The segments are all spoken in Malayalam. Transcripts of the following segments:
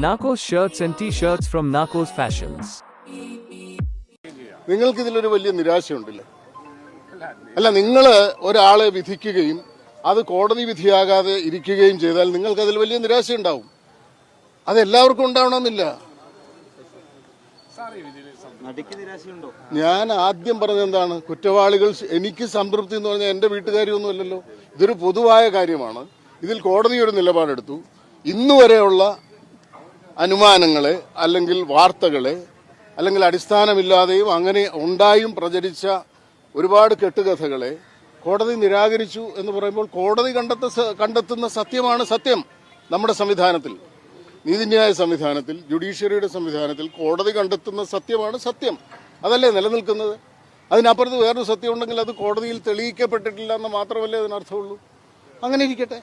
Narcos shirts and t-shirts from Narcos fashions നിങ്ങൾക്ക് ഇതിലൊരു വലിയ നിരാശയുണ്ടല്ലേ? അല്ല നിങ്ങൾ ഒരാളെ വിധിക്കുകയും അത് കോടതി വിധിയാകാതെ ഇരിക്കുകയും ചെയ്താൽ നിങ്ങൾക്ക് അതിൽ വലിയ നിരാശയുണ്ടാവും. അത് എല്ലാവർക്കും ഉണ്ടാവണമെന്നില്ല ഞാൻ ആദ്യം പറഞ്ഞ എന്താണ്? കുറ്റവാളികൾ എനിക്ക് സംതൃപ്തി എന്ന് പറഞ്ഞാൽ എന്റെ വീട്ടുകാരിയൊന്നുമല്ലല്ലോ. ഇതൊരു പൊതുവായ കാര്യമാണ്. ഇതിൽ കോടതി ഒരു നിലപാടെടുത്തു. ഇന്നു വരെയുള്ള അനുമാനങ്ങളെ അല്ലെങ്കിൽ വാർത്തകൾ അല്ലെങ്കിൽ അടിസ്ഥാനമില്ലാതെയും അങ്ങനെ ഉണ്ടായും പ്രചരിച്ച ഒരുപാട് കെട്ടുകഥകളെ കോടതി നിരാകരിച്ചു എന്ന് പറയുമ്പോൾ കോടതി കണ്ടെത്ത കണ്ടെത്തുന്ന സത്യമാണ് സത്യം നമ്മുടെ സംവിധാനത്തിൽ. നീതിന്യായ സംവിധാനത്തിൽ ജുഡീഷ്യറിയുടെ സംവിധാനത്തിൽ കോടതി കണ്ടെത്തുന്ന സത്യമാണ് സത്യം. അതല്ലേ നിലനിൽക്കുന്നത്? അതിനപ്പുറത്ത് വേറൊരു സത്യമുണ്ടെങ്കിൽ അത് കോടതിയിൽ തെളിയിക്കപ്പെട്ടിട്ടില്ല എന്ന് മാത്രമല്ലേ അതിനർത്ഥമുള്ളൂ? അങ്ങനെ ഇരിക്കട്ടെ.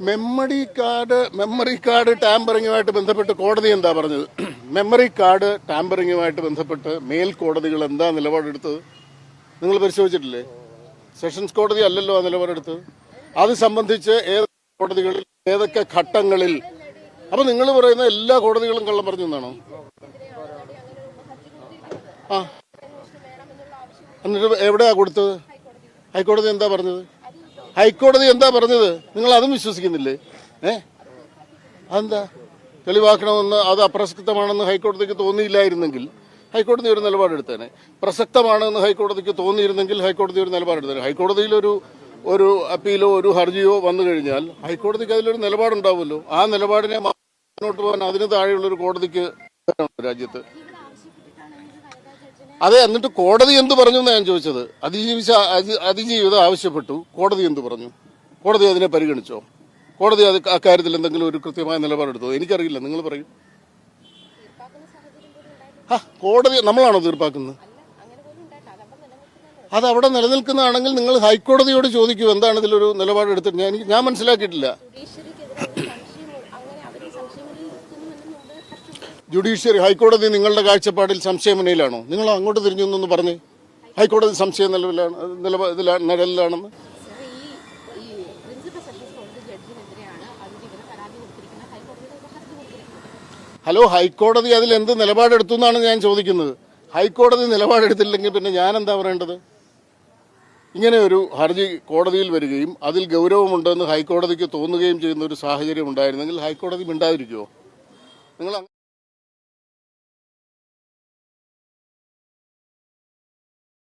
മെമ്മറി കാർഡ് മെമ്മറി കാർഡ് ടാമ്പറിങ്ങുമായിട്ട് ബന്ധപ്പെട്ട് കോടതി എന്താ പറഞ്ഞത്? മെമ്മറി കാർഡ് ടാമ്പറിങ്ങുമായിട്ട് ബന്ധപ്പെട്ട് മേൽക്കോടതികൾ എന്താ നിലപാടെടുത്തത്? നിങ്ങൾ പരിശോധിച്ചിട്ടില്ലേ? സെഷൻസ് കോടതി അല്ലല്ലോ ആ നിലപാടെടുത്തത്. അത് സംബന്ധിച്ച് ഏതൊക്കെ കോടതികളിൽ ഏതൊക്കെ ഘട്ടങ്ങളിൽ? അപ്പൊ നിങ്ങൾ പറയുന്ന എല്ലാ കോടതികളും കള്ളം പറഞ്ഞു എന്നാണോ? ആ. എന്നിട്ട് എവിടെയാ കൊടുത്തത്? ഹൈക്കോടതി എന്താ പറഞ്ഞത്? ഹൈക്കോടതി എന്താ പറഞ്ഞത്? നിങ്ങൾ അതും വിശ്വസിക്കുന്നില്ലേ? ഏ? അതെന്താ? തെളിവാക്കണമെന്ന് അത് അപ്രസക്തമാണെന്ന് ഹൈക്കോടതിക്ക് തോന്നിയില്ലായിരുന്നെങ്കിൽ ഹൈക്കോടതി ഒരു നിലപാടെടുത്തേനെ. പ്രസക്തമാണെന്ന് ഹൈക്കോടതിക്ക് തോന്നിയിരുന്നെങ്കിൽ ഹൈക്കോടതി ഒരു നിലപാടെടുത്തേനെ. ഹൈക്കോടതിയിൽ ഒരു ഒരു അപ്പീലോ ഒരു ഹർജിയോ വന്നു കഴിഞ്ഞാൽ ഹൈക്കോടതിക്ക് അതിലൊരു നിലപാടുണ്ടാവുമല്ലോ. ആ നിലപാടിനെ മുന്നോട്ട് പോകാൻ അതിന് താഴെയുള്ള ഒരു കോടതിക്ക് രാജ്യത്ത് അതെ എന്നിട്ട് കോടതി എന്ത് പറഞ്ഞു എന്നാ ഞാൻ ചോദിച്ചത്? അതിജീവിച്ച അതി- അതിജീവിതം ആവശ്യപ്പെട്ടു. കോടതി എന്ത് പറഞ്ഞു? കോടതി അതിനെ പരിഗണിച്ചോ? കോടതി അത് അക്കാര്യത്തിൽ എന്തെങ്കിലും ഒരു കൃത്യമായ നിലപാടെടുത്തോ എനിക്കറിയില്ല. നിങ്ങൾ പറയും. ആ കോടതി നമ്മളാണോ തീർപ്പാക്കുന്നത്? അത് അവിടെ നിലനിൽക്കുന്നതാണെങ്കിൽ നിങ്ങൾ ഹൈക്കോടതിയോട് ചോദിക്കൂ. എന്താണ് ഇതിലൊരു നിലപാടെടുത്തിട്ട്? ഞാൻ ഞാൻ മനസ്സിലാക്കിയിട്ടില്ല. ജുഡീഷ്യറി ഹൈക്കോടതി നിങ്ങളുടെ കാഴ്ചപ്പാടിൽ സംശയമുനയിലാണോ നിങ്ങൾ അങ്ങോട്ട് തിരിഞ്ഞു എന്നൊന്ന് പറഞ്ഞേ. ഹൈക്കോടതി സംശയ നിലവിലാണ് നിലവ ഇതിലാണ് നിഴലിലാണെന്ന്. ഹലോ ഹൈക്കോടതി അതിൽ എന്ത് നിലപാടെടുത്തു എന്നാണ് ഞാൻ ചോദിക്കുന്നത്. ഹൈക്കോടതി നിലപാടെടുത്തില്ലെങ്കിൽ പിന്നെ ഞാൻ എന്താ പറയേണ്ടത്? ഇങ്ങനെ ഒരു ഹർജി കോടതിയിൽ വരികയും അതിൽ ഗൗരവമുണ്ടെന്ന് ഹൈക്കോടതിക്ക് തോന്നുകയും ചെയ്യുന്ന ഒരു സാഹചര്യം ഉണ്ടായിരുന്നെങ്കിൽ ഹൈക്കോടതി മിണ്ടാതിരിക്കുമോ നിങ്ങൾ